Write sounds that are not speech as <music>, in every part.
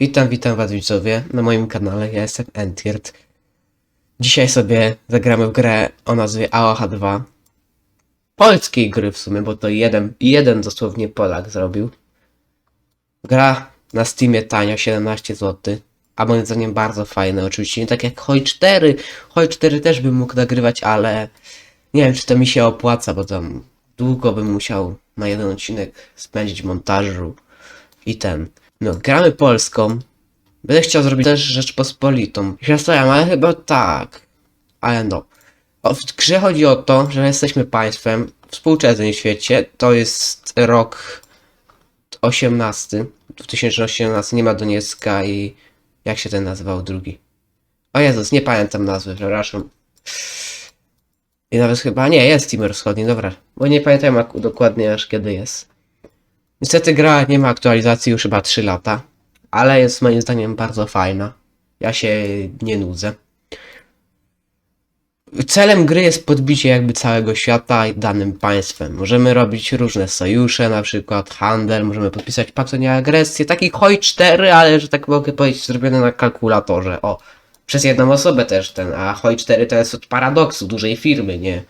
Witam, witam was widzowie na moim kanale, ja jestem Entiert. Dzisiaj sobie zagramy w grę o nazwie AOH 2. Polskiej gry w sumie, bo to jeden, jeden dosłownie Polak zrobił. Gra na Steamie tania, 17 zł. A moim zdaniem bardzo fajne, oczywiście nie tak jak Hoi 4. Hoi 4 też bym mógł nagrywać, ale nie wiem czy to mi się opłaca, bo tam długo bym musiał na jeden odcinek spędzić montażu i ten. No, gramy polską. Będę chciał zrobić też Rzeczpospolitą. Się zastanawiam, ale chyba tak. Ale no. O, w grze chodzi o to, że jesteśmy państwem w współczesnym świecie. To jest rok 18. 2018. Nie ma Doniecka i... Jak się ten nazywał drugi? O Jezus, nie pamiętam nazwy, przepraszam. I nawet chyba... Nie, jest Timor Wschodni, dobra. Bo nie pamiętam jak dokładnie aż kiedy jest. Niestety gra nie ma aktualizacji już chyba 3 lata, ale jest moim zdaniem bardzo fajna. Ja się nie nudzę. Celem gry jest podbicie jakby całego świata danym państwem. Możemy robić różne sojusze, na przykład handel, możemy podpisać pakt o nieagresję, taki HOI 4, ale że tak mogę powiedzieć zrobione na kalkulatorze. O, przez jedną osobę też ten, a HOI 4 to jest od paradoksu dużej firmy, nie?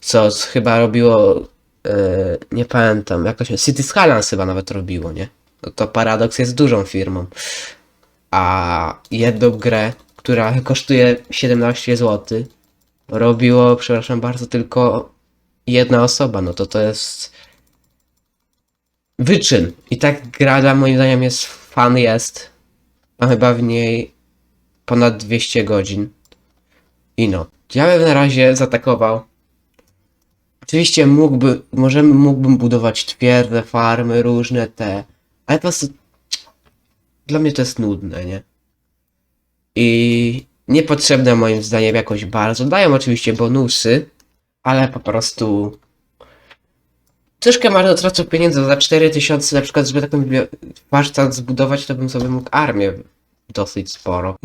Co chyba robiło e, nie pamiętam, jak to się. City Skylines chyba nawet robiło, nie? No to Paradox jest dużą firmą. A jedną grę, która kosztuje 17 zł, robiło, przepraszam bardzo, tylko jedna osoba. No to to jest wyczyn. I tak gra moim zdaniem jest fan jest. Mam chyba w niej ponad 200 godzin. I no. Ja bym na razie zaatakował Oczywiście mógłby, możemy, mógłbym budować twierdze, farmy, różne te, ale po prostu dla mnie to jest nudne, nie? I niepotrzebne moim zdaniem jakoś bardzo. Dają oczywiście bonusy, ale po prostu troszkę marno tracę pieniędzy za 4000 na przykład, żeby taką warsztat zbudować, to bym sobie mógł armię dosyć sporo.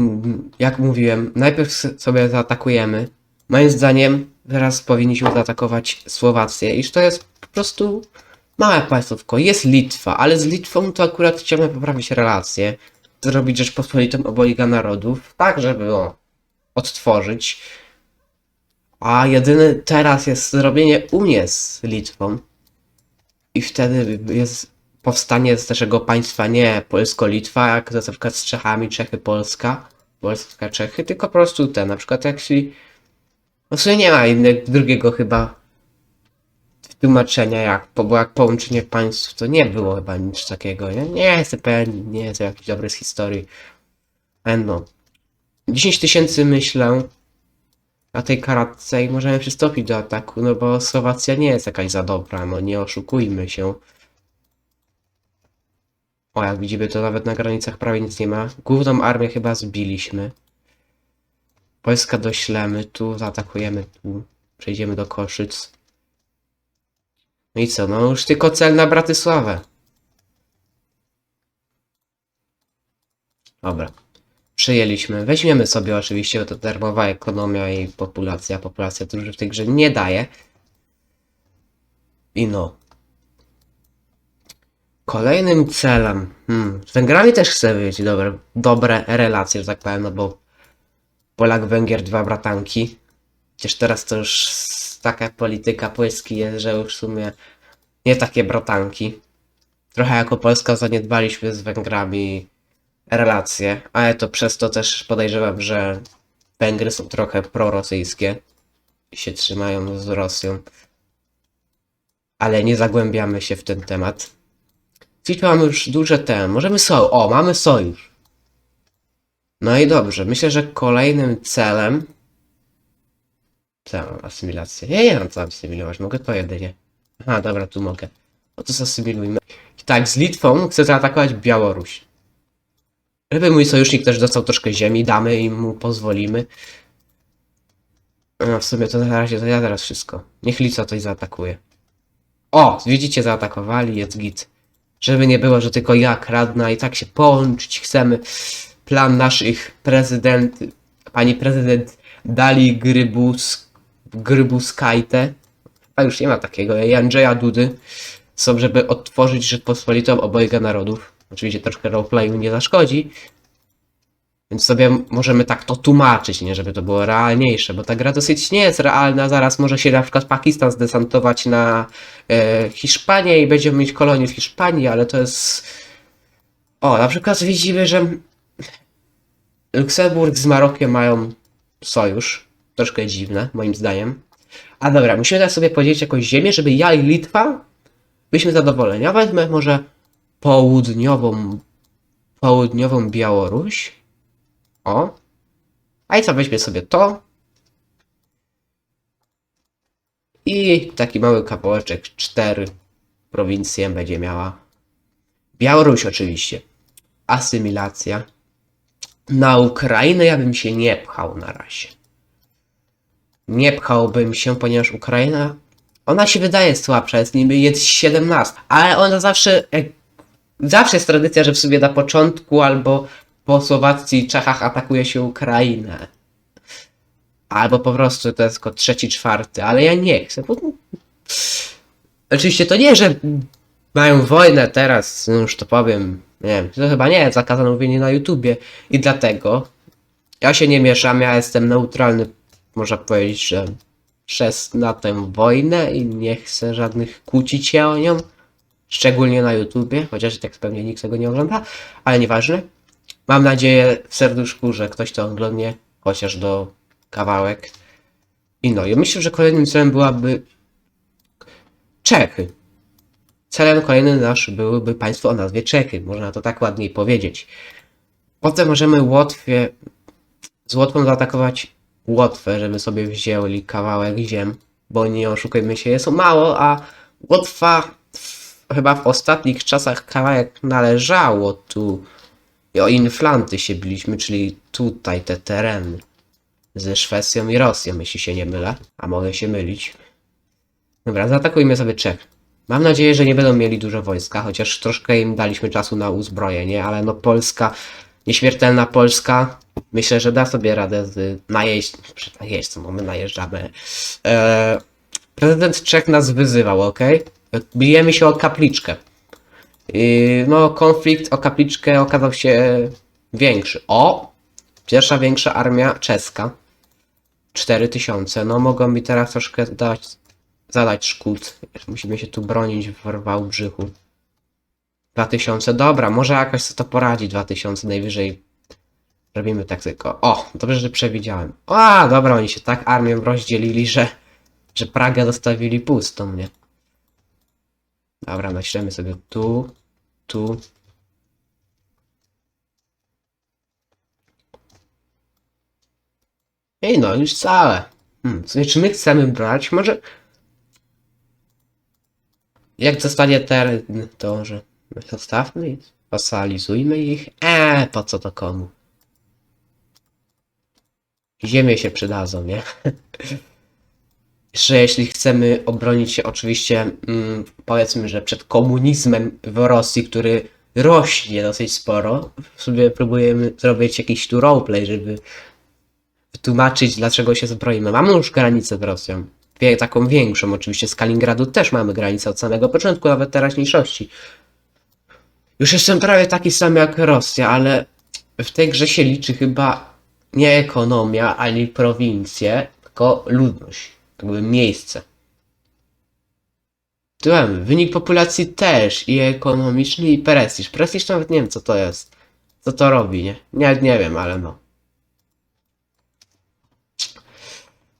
Jak mówiłem, najpierw sobie zaatakujemy, Moim zdaniem teraz powinniśmy zaatakować Słowację, iż to jest po prostu małe państwówko. Jest Litwa, ale z Litwą to akurat chciałbym poprawić relacje, zrobić Rzeczpospolitą obojga narodów, tak żeby o, odtworzyć. A jedyny teraz jest zrobienie Unii z Litwą i wtedy jest powstanie z naszego państwa nie Polsko-Litwa, jak to na przykład z Czechami, Czechy-Polska, Polska-Czechy, tylko po prostu te, na przykład się no w sumie nie ma innego, drugiego chyba tłumaczenia jak, bo jak połączenie państw to nie było chyba nic takiego, nie? Nie jestem pewien, nie jestem jakiś dobry z historii. No. 10 tysięcy myślę na tej karatce i możemy przystąpić do ataku, no bo Słowacja nie jest jakaś za dobra, no nie oszukujmy się. O, jak widzimy, to nawet na granicach prawie nic nie ma. Główną armię chyba zbiliśmy. Wojska doślemy, tu zaatakujemy, tu przejdziemy do Koszyc. No i co, no już tylko cel na Bratysławę. Dobra. Przejęliśmy. Weźmiemy sobie oczywiście, bo to darmowa ekonomia i populacja. Populacja dużo w tej grze nie daje. I no. Kolejnym celem. Hmm, z Węgrami też chcę mieć dobre, dobre relacje, że tak powiem, no bo Polak, Węgier, dwa bratanki. Chociaż teraz to już taka polityka Polski jest, że już w sumie nie takie bratanki. Trochę jako Polska zaniedbaliśmy z Węgrami relacje, ale to przez to też podejrzewam, że Węgry są trochę prorosyjskie i się trzymają z Rosją. Ale nie zagłębiamy się w ten temat. Czyli mamy już duże te. Możemy sojusz. O, mamy sojusz. No i dobrze, myślę, że kolejnym celem. Co, ja mam asymilację? Ja nie mam co asymilować, mogę to jedynie. Aha, dobra, tu mogę. No to zasymilujmy. Tak, z Litwą chcę zaatakować Białoruś. Żeby mój sojusznik też dostał troszkę ziemi, damy i mu pozwolimy. No w sumie to na razie to ja teraz wszystko. Niech Litwa coś zaatakuje. O, widzicie, zaatakowali, jest git. Żeby nie było, że tylko ja kradnę i tak się połączyć chcemy plan naszych prezydent, pani prezydent Dali Grybus, Grybuskajte, a już nie ma takiego, i Andrzeja Dudy, są, żeby odtworzyć Rzeczpospolitą obojga narodów. Oczywiście troszkę roleplayu nie zaszkodzi. Więc sobie możemy tak to tłumaczyć, nie żeby to było realniejsze, bo ta gra dosyć nie jest realna. Zaraz może się na przykład Pakistan zdesantować na e, Hiszpanię i będziemy mieć kolonię w Hiszpanii, ale to jest. O, na przykład widzimy, że Luksemburg z Marokiem mają sojusz. Troszkę dziwne, moim zdaniem. A dobra, musimy teraz sobie podzielić jakąś ziemię, żeby ja i Litwa byliśmy zadowoleni. Ja wezmę może południową, południową Białoruś. O. A i co, weźmie sobie to. I taki mały kawałeczek, cztery prowincje będzie miała. Białoruś oczywiście. Asymilacja. Na Ukrainę ja bym się nie pchał na razie. Nie pchałbym się, ponieważ Ukraina, ona się wydaje słabsza, jest niby jest 17, ale ona zawsze, zawsze jest tradycja, że w sobie na początku albo po Słowacji i Czechach atakuje się Ukrainę. Albo po prostu to jest tylko trzeci, czwarty, ale ja nie chcę. Bo... Oczywiście to nie, że mają wojnę teraz, no już to powiem, nie wiem, to chyba nie jest zakazane mówienie na YouTubie i dlatego ja się nie mieszam, ja jestem neutralny, można powiedzieć, że przez na tę wojnę i nie chcę żadnych kłócić się o nią, szczególnie na YouTubie, chociaż tak pewnie nikt tego nie ogląda, ale nieważne. Mam nadzieję w serduszku, że ktoś to oglądnie, chociaż do kawałek. I no, ja myślę, że kolejnym celem byłaby Czechy. Celem kolejnym nasz byłyby państwo o nazwie Czechy, można to tak ładniej powiedzieć. Potem możemy Łotwie, z Łotwą zaatakować Łotwę, żeby sobie wzięli kawałek ziem, bo nie oszukujmy się, jest mało, a Łotwa w, chyba w ostatnich czasach kawałek należało tu. I o Inflanty się biliśmy, czyli tutaj te tereny ze Szwecją i Rosją, jeśli się nie mylę, a mogę się mylić. Dobra, zaatakujmy sobie Czech. Mam nadzieję, że nie będą mieli dużo wojska, chociaż troszkę im daliśmy czasu na uzbrojenie, ale no Polska, nieśmiertelna Polska, myślę, że da sobie radę z najeźdź... przed najeźdźcą, bo my najeżdżamy. Eee, prezydent Czech nas wyzywał, ok? Bijemy się o kapliczkę. Yy, no, konflikt o kapliczkę okazał się większy. O! Pierwsza większa armia czeska. 4000. No, mogą mi teraz troszkę dać, zadać szkód. Musimy się tu bronić w Wałbrzychu. 2000. Dobra, może jakoś sobie to poradzi. 2000 najwyżej. Robimy tak tylko. O, dobrze, że przewidziałem. A, dobra, oni się tak armią rozdzielili, że, że Pragę dostawili pustą, nie? Dobra, naślemy sobie tu, tu. Ej, no, już całe. Hmm, czy my chcemy brać? Może... Jak zostanie teren, to że zostawmy ich, wasalizujmy ich. Eee, po co to komu? Ziemie się przydadzą, nie? <laughs> że jeśli chcemy obronić się oczywiście, mm, powiedzmy, że przed komunizmem w Rosji, który rośnie dosyć sporo, sobie próbujemy zrobić jakiś tu roleplay, żeby wytłumaczyć, dlaczego się zbroimy. Mamy już granicę z Rosją. Wie, taką większą, oczywiście z Kaliningradu też mamy granicę od samego początku, nawet teraźniejszości. Już jestem prawie taki sam jak Rosja, ale w tej grze się liczy chyba nie ekonomia ani prowincje, tylko ludność. Były miejsce. Tu mamy wynik populacji też i ekonomiczny i prestiż. Prestiż nawet nie wiem co to jest. Co to robi, nie? Nie, nie wiem, ale no.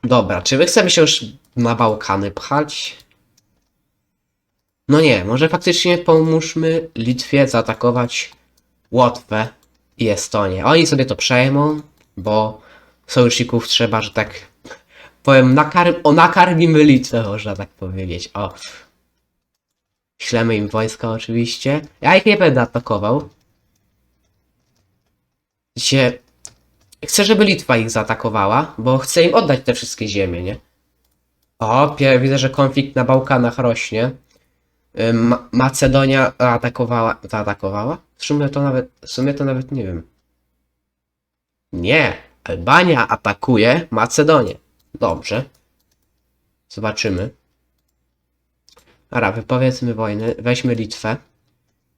Dobra, czy my chcemy się już na Bałkany pchać? No nie, może faktycznie pomóżmy Litwie zaatakować Łotwę i Estonię. Oni sobie to przejmą, bo sojuszników trzeba, że tak powiem, nakar o, nakarmimy Litwę, można tak powiedzieć. O. Ślemy im wojska oczywiście. Ja ich nie będę atakował. Się... Chcę, żeby Litwa ich zaatakowała, bo chcę im oddać te wszystkie ziemie, nie? O, widzę, że konflikt na Bałkanach rośnie. Ma Macedonia atakowała, zaatakowała? W sumie to nawet, w sumie to nawet nie wiem. Nie, Albania atakuje Macedonię. Dobrze. Zobaczymy. Dobra, wypowiedzmy wojnę. Weźmy Litwę.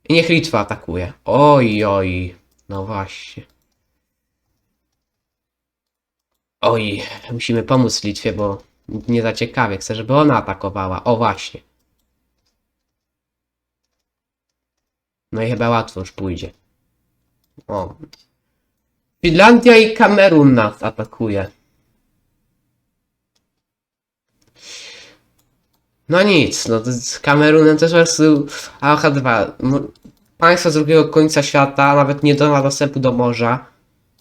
I niech Litwa atakuje. Oj, oj. No właśnie. Oj, musimy pomóc Litwie, bo nie za ciekawie. Chcę, żeby ona atakowała. O, właśnie. No i chyba łatwo już pójdzie. O. Finlandia i Kamerun nas atakuje. No nic, no z Kamerunem też AOH2. no, Państwo z drugiego końca świata nawet nie ma dostępu do morza.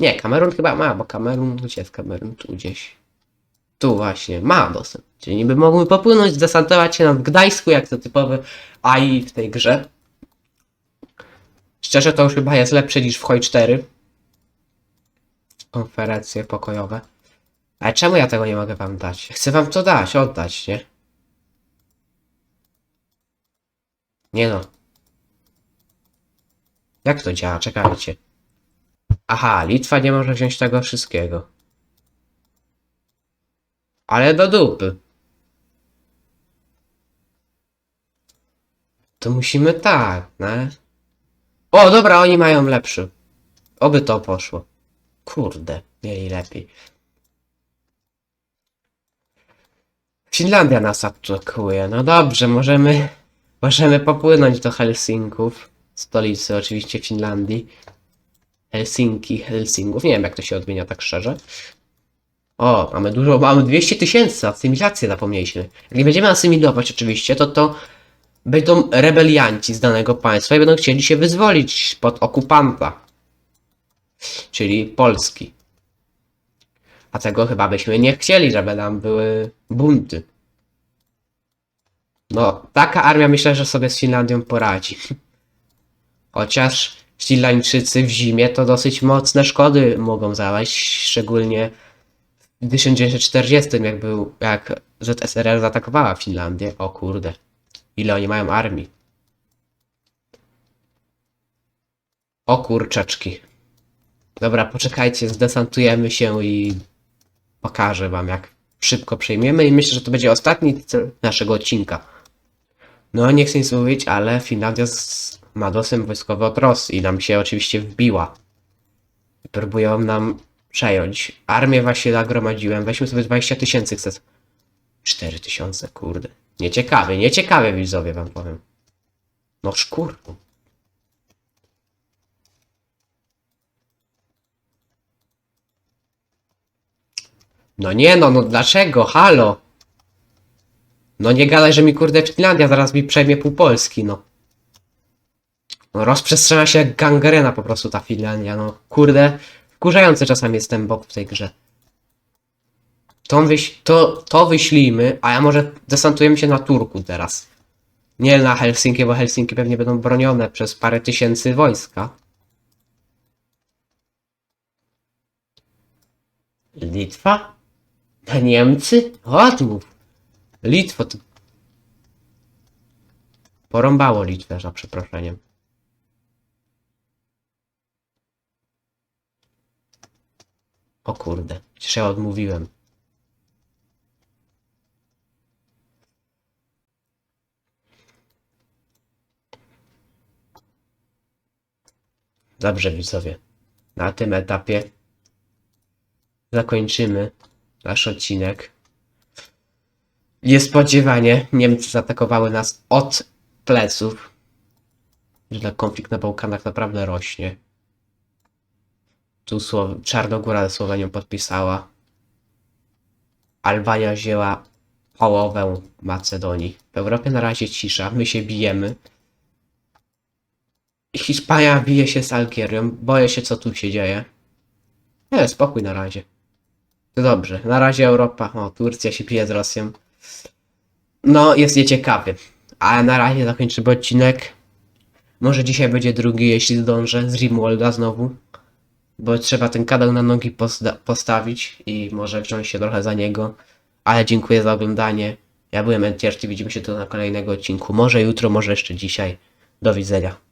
Nie, Kamerun chyba ma, bo Kamerun, gdzie jest Kamerun? Tu gdzieś. Tu właśnie, ma dostęp. Czyli niby mogły popłynąć, zdesantować się nad Gdańsku, jak to typowy AI w tej grze. Szczerze to już chyba jest lepsze niż w Hoi 4. Konferencje pokojowe. Ale czemu ja tego nie mogę wam dać? Chcę wam to dać, oddać, nie? Nie no. Jak to działa? Czekajcie. Aha, Litwa nie może wziąć tego wszystkiego. Ale do dupy. To musimy tak, ne? O, dobra, oni mają lepszy. Oby to poszło. Kurde, mieli lepiej. Finlandia nas atakuje. No dobrze, możemy, możemy popłynąć do Helsinków, stolicy oczywiście Finlandii. Helsinki, Helsingów. Nie wiem, jak to się odmienia tak szczerze. O, mamy dużo, mamy 200 tysięcy, asymilację zapomnieliśmy. Jak nie będziemy asymilować oczywiście, to to będą rebelianci z danego państwa i będą chcieli się wyzwolić pod okupanta. Czyli Polski. A tego chyba byśmy nie chcieli, żeby nam były bunty. No, taka armia myślę, że sobie z Finlandią poradzi. Chociaż Finlandczycy w zimie to dosyć mocne szkody mogą zawaść, szczególnie w 1940, jak był, jak ZSRR zaatakowała Finlandię. O kurde, ile oni mają armii. O kurczaczki. Dobra, poczekajcie, zdesantujemy się i pokażę wam, jak szybko przejmiemy i myślę, że to będzie ostatni cel naszego odcinka. No, nie chcę nic mówić, ale Finlandia ma dostęp wojskowy od Rosji i nam się oczywiście wbiła. Próbują nam przejąć. Armię właśnie nagromadziłem. Weźmy sobie 20 tysięcy, chcę. 4 tysiące, kurde. Nieciekawie, nieciekawie widzowie wam powiem. No szkurku. No nie no, no dlaczego? Halo? No nie gadaj, że mi kurde Finlandia zaraz mi przejmie pół Polski, no. No rozprzestrzenia się jak gangrena po prostu ta Finlandia, no kurde. Wkurzający czasami jest ten bot w tej grze. To, wyś to, to wyślijmy, a ja może desantujemy się na Turku teraz. Nie na Helsinki, bo Helsinki pewnie będą bronione przez parę tysięcy wojska. Litwa? Na Niemcy? Odmów. Litwo to... Porąbało Litwę, za przeproszeniem. O kurde, przecież ja odmówiłem. Dobrze, widzowie. Na tym etapie zakończymy nasz odcinek. Niespodziewanie Niemcy zaatakowały nas od pleców. Że konflikt na Bałkanach naprawdę rośnie. Tu Słow- Czarnogóra ze Słowenią podpisała. Albania wzięła połowę Macedonii. W Europie na razie cisza, my się bijemy. Hiszpania bije się z Algierią. Boję się, co tu się dzieje. Nie, spokój na razie. To dobrze. Na razie Europa. O, Turcja się bije z Rosją. No, jest nieciekawy. A na razie zakończymy odcinek. Może dzisiaj będzie drugi, jeśli zdążę, z Rimwolda znowu. Bo trzeba ten kanał na nogi posta- postawić i może wziąć się trochę za niego. Ale dziękuję za oglądanie. Ja byłem NTR, widzimy się tu na kolejnego odcinku. Może jutro, może jeszcze dzisiaj. Do widzenia.